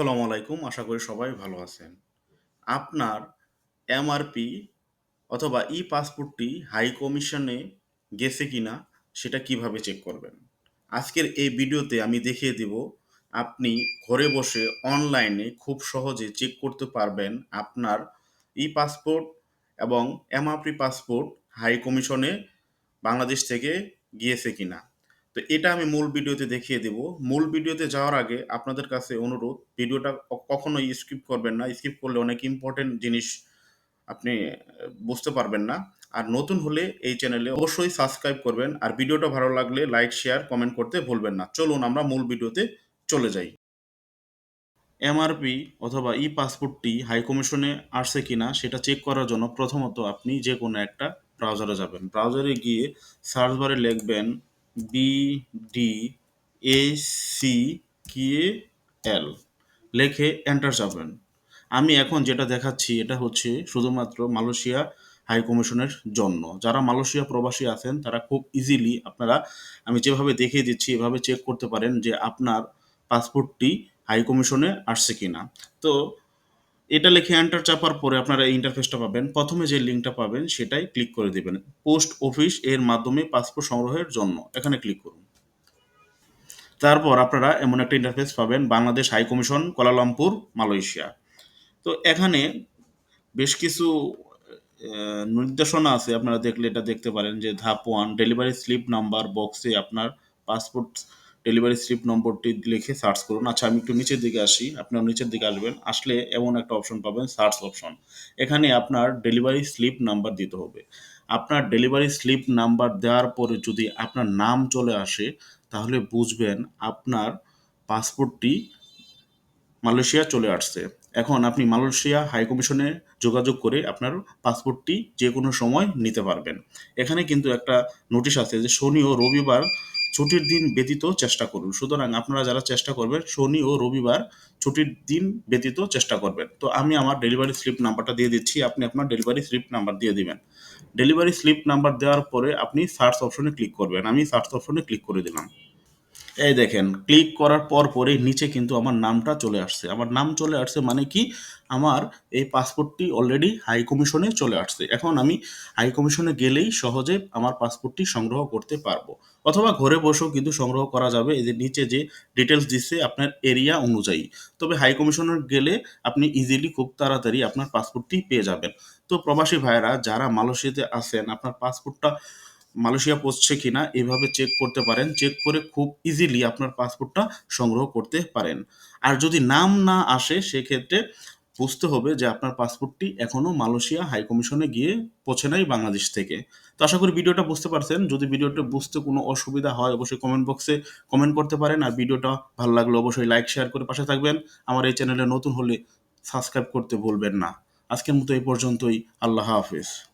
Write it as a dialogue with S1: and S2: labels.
S1: আসসালামু আলাইকুম। আশা করি সবাই ভালো আছেন। আপনার এমআরপি অথবা ই পাসপোর্টটি হাই কমিশনে গেছে কিনা সেটা কীভাবে চেক করবেন? আজকের এই ভিডিওতে আমি দেখিয়ে দেব, আপনি ঘরে বসে অনলাইনে খুব সহজে চেক করতে পারবেন আপনার ই পাসপোর্ট এবং এমআরপি পাসপোর্ট হাই কমিশনে বাংলাদেশ থেকে গিয়েছে কিনা। তো এটা আমি মূল ভিডিওতে দেখিয়ে দেব। মূল ভিডিওতে যাওয়ার আগে আপনাদের কাছে অনুরোধ, ভিডিওটা কখনোই স্কিপ করবেন না। স্কিপ করলে অনেক ইম্পর্টেন্ট জিনিস আপনি বুঝতে পারবেন না। আর নতুন হলে এই চ্যানেলে অবশ্যই সাবস্ক্রাইব করবেন। আর ভিডিওটা ভালো লাগলে লাইক শেয়ার কমেন্ট করতে ভুলবেন না। চলুন আমরা মূল ভিডিওতে চলে যাই। এমআরপি অথবা ই পাসপোর্টটি হাই কমিশনে আসছে কিনা সেটা চেক করার জন্য প্রথমত আপনি যে কোনো একটা ব্রাউজারে যাবেন। ব্রাউজারে গিয়ে সার্চ বারে লিখবেন B D A C L লেখে এন্টার যাবেন। আমি এখন যেটা দেখাচ্ছি, এটা হচ্ছে শুধুমাত্র মালয়েশিয়া হাই কমিশনের জন্য। যারা মালয়েশিয়া প্রবাসী আছেন, তারা খুব ইজিলি আপনারা, আমি যেভাবে দেখিয়ে দিচ্ছি, এভাবে চেক করতে পারেন যে আপনার পাসপোর্টটি হাই কমিশনে আসছে কিনা। তো এটা লিখে এন্টার চাপার পরে আপনারা এই ইন্টারফেসটা পাবেন। প্রথমে যে লিঙ্কটা পাবেন সেটাই ক্লিক করে দিবেন। পোস্ট অফিস এর মাধ্যমে পাসপোর্ট সংগ্রহের জন্য এখানে ক্লিক করুন। তারপর আপনারা এমন একটা ইন্টারফেস পাবেন Bangladesh high commission Kuala Lumpur Malaysia. তো এখানে বেশ কিছু নির্দেশনা আছে। আপনারা দেখলে এটা দেখতে পারেন যে ধাপ ওয়ান ডেলিভারি স্লিপ নাম্বার বক্সে আপনার পাসপোর্ট ডেলিভারি স্লিপ নম্বরটি লিখে সার্চ করুন। আচ্ছা আমি একটু নিচের দিকে আসি। আপনার নিচের দিকে আসবেন। আসলে এমন একটা অপশন পাবেন সার্চ অপশন এখানে আপনার ডেলিভারি স্লিপ নাম্বার দিতে হবে। আপনার ডেলিভারি স্লিপ নাম্বার দেওয়ার পরে যদি আপনার নাম চলে আসে, তাহলে বুঝবেন আপনার পাসপোর্টটি মালয়েশিয়া চলে আসছে। এখন আপনি মালয়েশিয়া হাই কমিশনে যোগাযোগ করে আপনার পাসপোর্টটি যে কোনো সময় নিতে পারবেন। এখানে কিন্তু একটা নোটিশ আছে যে শনি ও রবিবার ছুটির দিন ব্যতীত চেষ্টা করুন। সুতরাং আপনারা যারা চেষ্টা করবেন, শনি ও রবিবার ছুটির দিন ব্যতীত চেষ্টা করবেন। তো আমি আমার ডেলিভারি স্লিপ নাম্বারটা দিয়ে দিচ্ছি। আপনি আপনার ডেলিভারি স্লিপ নাম্বার দিয়ে দিবেন। ডেলিভারি স্লিপ নাম্বার দেওয়ার পরে আপনি সার্চ অপশনে ক্লিক করবেন। আমি সার্চ অপশনে ক্লিক করে দিলাম। এই দেখেন ক্লিক করার পর পরে নিচে কিন্তু আমার নামটা চলে আসছে। আমার নাম চলে আসছে মানে কি? আমার এই পাসপোর্টটি অলরেডি হাই কমিশনে চলে আসছে। এখন আমি হাই কমিশনে গেলেই সহজে আমার পাসপোর্টটি সংগ্রহ করতে পারব। অথবা ঘরে বসেও কিন্তু সংগ্রহ করা যাবে। এই যে নিচে যে ডিটেলস দিচ্ছে আপনার এরিয়া অনুযায়ী। তবে হাই কমিশনে গেলে আপনি ইজিলি খুব তাড়াতাড়ি আপনার পাসপোর্টটি পেয়ে যাবেন। তো প্রবাসী ভাইয়েরা, যারা মালয়েশিয়াতে আছেন, আপনার পাসপোর্টটা মালয়েশিয়া পৌঁছছে কিনা এভাবে চেক করতে পারেন। চেক করে খুব ইজিলি আপনার পাসপোর্টটা সংগ্রহ করতে পারেন। আর যদি নাম না আসে, সেক্ষেত্রে বুঝতে হবে যে আপনার পাসপোর্টটি এখনও মালয়েশিয়া হাই কমিশনে গিয়ে পৌঁছে নাই বাংলাদেশ থেকে। তো আশা করি ভিডিওটা বুঝতে পারছেন। যদি ভিডিওটা বুঝতে কোনো অসুবিধা হয়, অবশ্যই কমেন্ট বক্সে কমেন্ট করতে পারেন। আর ভিডিওটা ভালো লাগলে অবশ্যই লাইক শেয়ার করে পাশে থাকবেন। আমার এই চ্যানেলে নতুন হলে সাবস্ক্রাইব করতে ভুলবেন না। আজকের মতো এই পর্যন্তই। আল্লাহ হাফিজ।